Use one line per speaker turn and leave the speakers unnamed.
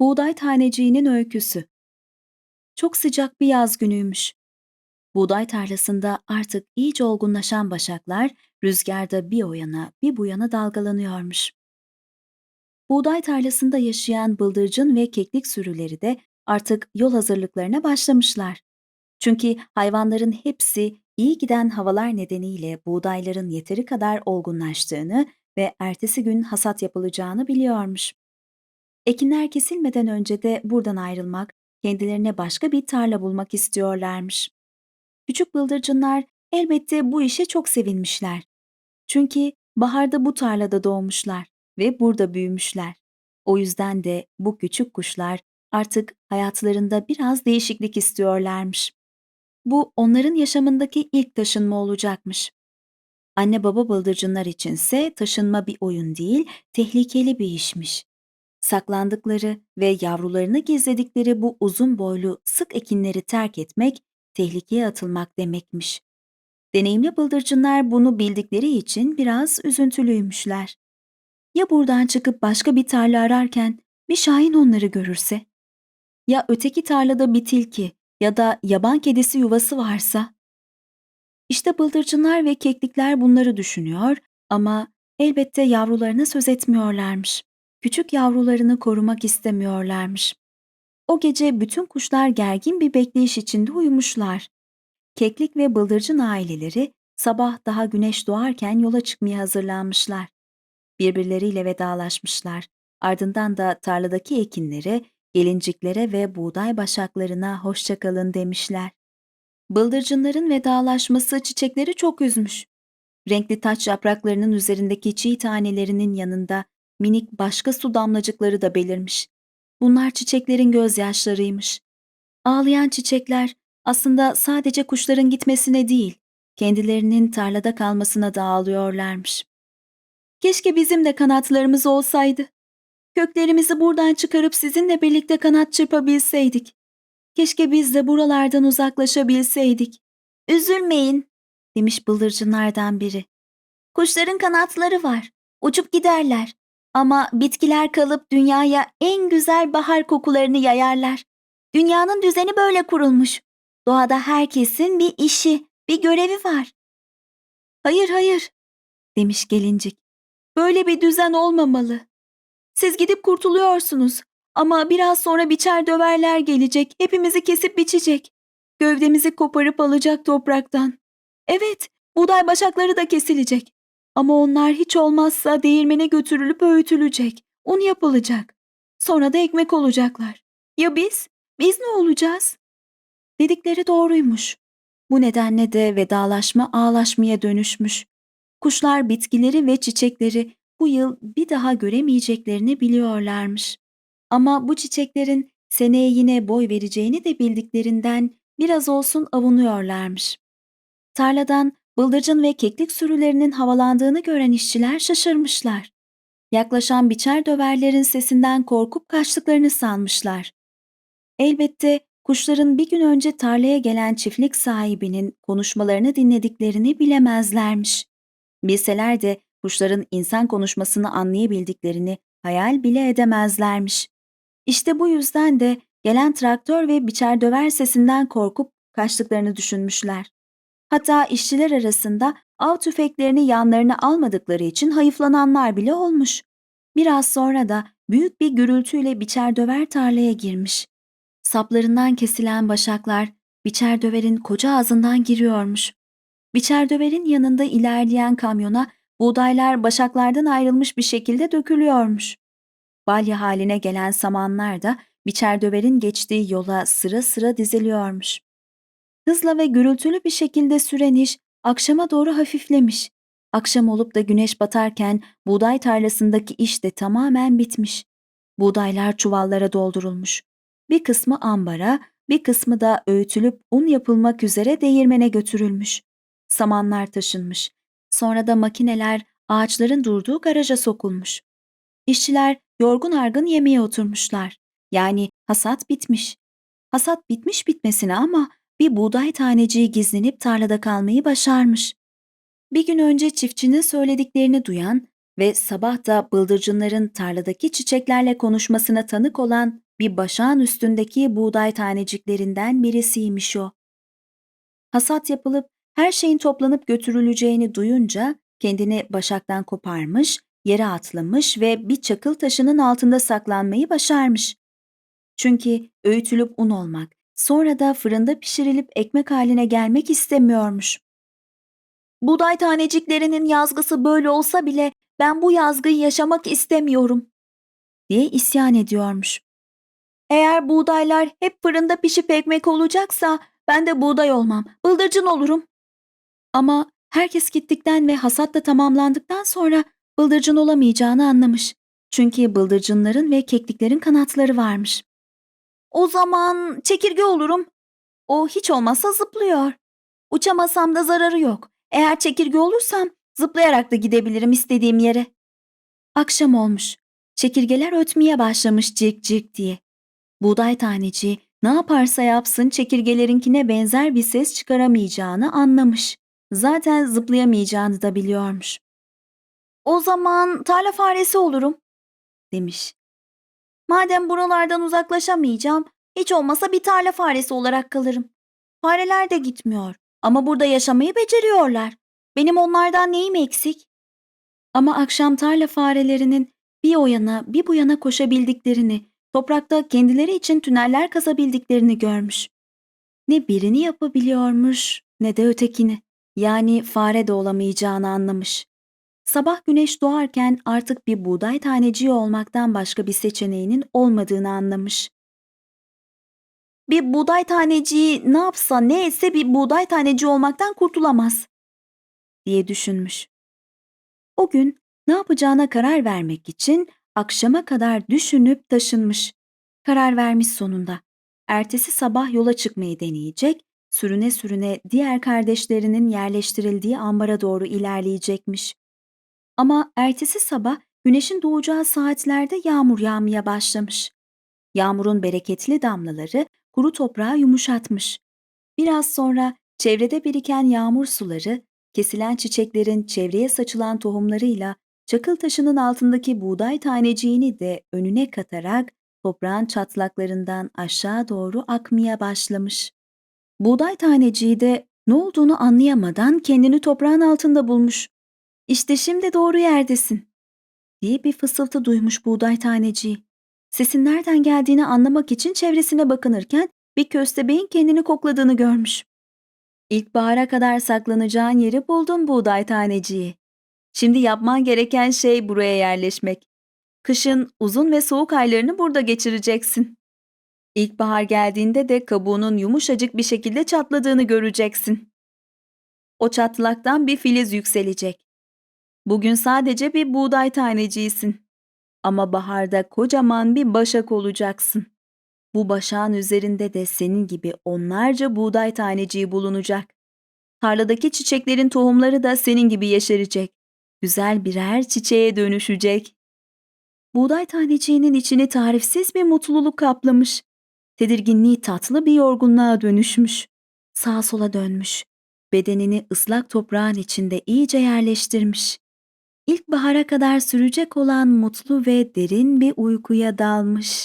Buğday Taneciğinin Öyküsü Çok sıcak bir yaz günüymüş. Buğday tarlasında artık iyice olgunlaşan başaklar rüzgarda bir o yana bir bu yana dalgalanıyormuş. Buğday tarlasında yaşayan bıldırcın ve keklik sürüleri de artık yol hazırlıklarına başlamışlar. Çünkü hayvanların hepsi iyi giden havalar nedeniyle buğdayların yeteri kadar olgunlaştığını ve ertesi gün hasat yapılacağını biliyormuş. Ekinler kesilmeden önce de buradan ayrılmak, kendilerine başka bir tarla bulmak istiyorlarmış. Küçük bıldırcınlar elbette bu işe çok sevinmişler. Çünkü baharda bu tarlada doğmuşlar ve burada büyümüşler. O yüzden de bu küçük kuşlar artık hayatlarında biraz değişiklik istiyorlarmış. Bu onların yaşamındaki ilk taşınma olacakmış. Anne baba bıldırcınlar içinse taşınma bir oyun değil, tehlikeli bir işmiş. Saklandıkları ve yavrularını gizledikleri bu uzun boylu sık ekinleri terk etmek, tehlikeye atılmak demekmiş. Deneyimli bıldırcınlar bunu bildikleri için biraz üzüntülüymüşler. Ya buradan çıkıp başka bir tarla ararken bir şahin onları görürse? Ya öteki tarlada bir tilki ya da yaban kedisi yuvası varsa? İşte bıldırcınlar ve keklikler bunları düşünüyor ama elbette yavrularına söz etmiyorlarmış küçük yavrularını korumak istemiyorlarmış. O gece bütün kuşlar gergin bir bekleyiş içinde uyumuşlar. Keklik ve bıldırcın aileleri sabah daha güneş doğarken yola çıkmaya hazırlanmışlar. Birbirleriyle vedalaşmışlar. Ardından da tarladaki ekinlere, gelinciklere ve buğday başaklarına hoşçakalın demişler. Bıldırcınların vedalaşması çiçekleri çok üzmüş. Renkli taç yapraklarının üzerindeki çiğ tanelerinin yanında minik başka su damlacıkları da belirmiş. Bunlar çiçeklerin gözyaşlarıymış. Ağlayan çiçekler aslında sadece kuşların gitmesine değil, kendilerinin tarlada kalmasına da ağlıyorlarmış. Keşke bizim de kanatlarımız olsaydı. Köklerimizi buradan çıkarıp sizinle birlikte kanat çırpabilseydik. Keşke biz de buralardan uzaklaşabilseydik. Üzülmeyin, demiş bıldırcınlardan biri. Kuşların kanatları var. Uçup giderler. Ama bitkiler kalıp dünyaya en güzel bahar kokularını yayarlar. Dünyanın düzeni böyle kurulmuş. Doğada herkesin bir işi, bir görevi var. Hayır hayır, demiş gelincik. Böyle bir düzen olmamalı. Siz gidip kurtuluyorsunuz ama biraz sonra biçer döverler gelecek, hepimizi kesip biçecek. Gövdemizi koparıp alacak topraktan. Evet, buğday başakları da kesilecek. Ama onlar hiç olmazsa değirmene götürülüp öğütülecek, un yapılacak. Sonra da ekmek olacaklar. Ya biz? Biz ne olacağız? Dedikleri doğruymuş. Bu nedenle de vedalaşma ağlaşmaya dönüşmüş. Kuşlar bitkileri ve çiçekleri bu yıl bir daha göremeyeceklerini biliyorlarmış. Ama bu çiçeklerin seneye yine boy vereceğini de bildiklerinden biraz olsun avunuyorlarmış. Tarladan bıldırcın ve keklik sürülerinin havalandığını gören işçiler şaşırmışlar. Yaklaşan biçer döverlerin sesinden korkup kaçtıklarını sanmışlar. Elbette kuşların bir gün önce tarlaya gelen çiftlik sahibinin konuşmalarını dinlediklerini bilemezlermiş. Bilseler de kuşların insan konuşmasını anlayabildiklerini hayal bile edemezlermiş. İşte bu yüzden de gelen traktör ve biçer döver sesinden korkup kaçtıklarını düşünmüşler. Hatta işçiler arasında av tüfeklerini yanlarına almadıkları için hayıflananlar bile olmuş. Biraz sonra da büyük bir gürültüyle biçer döver tarlaya girmiş. Saplarından kesilen başaklar biçer döverin koca ağzından giriyormuş. Biçer döverin yanında ilerleyen kamyona buğdaylar başaklardan ayrılmış bir şekilde dökülüyormuş. Balya haline gelen samanlar da biçer döverin geçtiği yola sıra sıra diziliyormuş. Hızla ve gürültülü bir şekilde süren iş akşama doğru hafiflemiş. Akşam olup da güneş batarken buğday tarlasındaki iş de tamamen bitmiş. Buğdaylar çuvallara doldurulmuş. Bir kısmı ambara, bir kısmı da öğütülüp un yapılmak üzere değirmene götürülmüş. Samanlar taşınmış. Sonra da makineler ağaçların durduğu garaja sokulmuş. İşçiler yorgun argın yemeğe oturmuşlar. Yani hasat bitmiş. Hasat bitmiş bitmesine ama bir buğday taneciği gizlenip tarlada kalmayı başarmış. Bir gün önce çiftçinin söylediklerini duyan ve sabah da bıldırcınların tarladaki çiçeklerle konuşmasına tanık olan Bir başağın üstündeki buğday taneciklerinden birisiymiş o. Hasat yapılıp her şeyin toplanıp götürüleceğini duyunca kendini başaktan koparmış, yere atlamış ve bir çakıl taşının altında saklanmayı başarmış. Çünkü öğütülüp un olmak, sonra da fırında pişirilip ekmek haline gelmek istemiyormuş. Buğday taneciklerinin yazgısı böyle olsa bile ben bu yazgıyı yaşamak istemiyorum diye isyan ediyormuş. Eğer buğdaylar hep fırında pişip ekmek olacaksa ben de buğday olmam, bıldırcın olurum. Ama herkes gittikten ve hasat da tamamlandıktan sonra bıldırcın olamayacağını anlamış. Çünkü bıldırcınların ve kekliklerin kanatları varmış. O zaman çekirge olurum. O hiç olmazsa zıplıyor. Uçamasam da zararı yok. Eğer çekirge olursam zıplayarak da gidebilirim istediğim yere. Akşam olmuş. Çekirgeler ötmeye başlamış cik cik diye. Buğday taneci ne yaparsa yapsın çekirgelerinkine benzer bir ses çıkaramayacağını anlamış. Zaten zıplayamayacağını da biliyormuş. O zaman tarla faresi olurum, demiş. Madem buralardan uzaklaşamayacağım, hiç olmasa bir tarla faresi olarak kalırım. Fareler de gitmiyor ama burada yaşamayı beceriyorlar. Benim onlardan neyim eksik? Ama akşam tarla farelerinin bir o yana bir bu yana koşabildiklerini, toprakta kendileri için tüneller kazabildiklerini görmüş. Ne birini yapabiliyormuş ne de ötekini. Yani fare de olamayacağını anlamış. Sabah güneş doğarken artık bir buğday taneciği olmaktan başka bir seçeneğinin olmadığını anlamış. Bir buğday taneciği ne yapsa ne etse bir buğday taneci olmaktan kurtulamaz diye düşünmüş. O gün ne yapacağına karar vermek için akşama kadar düşünüp taşınmış. Karar vermiş sonunda. Ertesi sabah yola çıkmayı deneyecek, sürüne sürüne diğer kardeşlerinin yerleştirildiği ambara doğru ilerleyecekmiş. Ama ertesi sabah güneşin doğacağı saatlerde yağmur yağmaya başlamış. Yağmurun bereketli damlaları kuru toprağı yumuşatmış. Biraz sonra çevrede biriken yağmur suları, kesilen çiçeklerin çevreye saçılan tohumlarıyla çakıl taşının altındaki buğday taneciğini de önüne katarak toprağın çatlaklarından aşağı doğru akmaya başlamış. Buğday taneciği de ne olduğunu anlayamadan kendini toprağın altında bulmuş. İşte şimdi doğru yerdesin diye bir fısıltı duymuş buğday taneciği. Sesin nereden geldiğini anlamak için çevresine bakınırken bir köstebeğin kendini kokladığını görmüş. İlkbahara kadar saklanacağın yeri buldun buğday taneciği. Şimdi yapman gereken şey buraya yerleşmek. Kışın uzun ve soğuk aylarını burada geçireceksin. İlkbahar geldiğinde de kabuğunun yumuşacık bir şekilde çatladığını göreceksin. O çatlaktan bir filiz yükselecek. Bugün sadece bir buğday taneciğisin. Ama baharda kocaman bir başak olacaksın. Bu başağın üzerinde de senin gibi onlarca buğday taneciği bulunacak. Tarladaki çiçeklerin tohumları da senin gibi yeşerecek. Güzel birer çiçeğe dönüşecek. Buğday taneciğinin içini tarifsiz bir mutluluk kaplamış. Tedirginliği tatlı bir yorgunluğa dönüşmüş. Sağa sola dönmüş. Bedenini ıslak toprağın içinde iyice yerleştirmiş. İlkbahara kadar sürecek olan mutlu ve derin bir uykuya dalmış.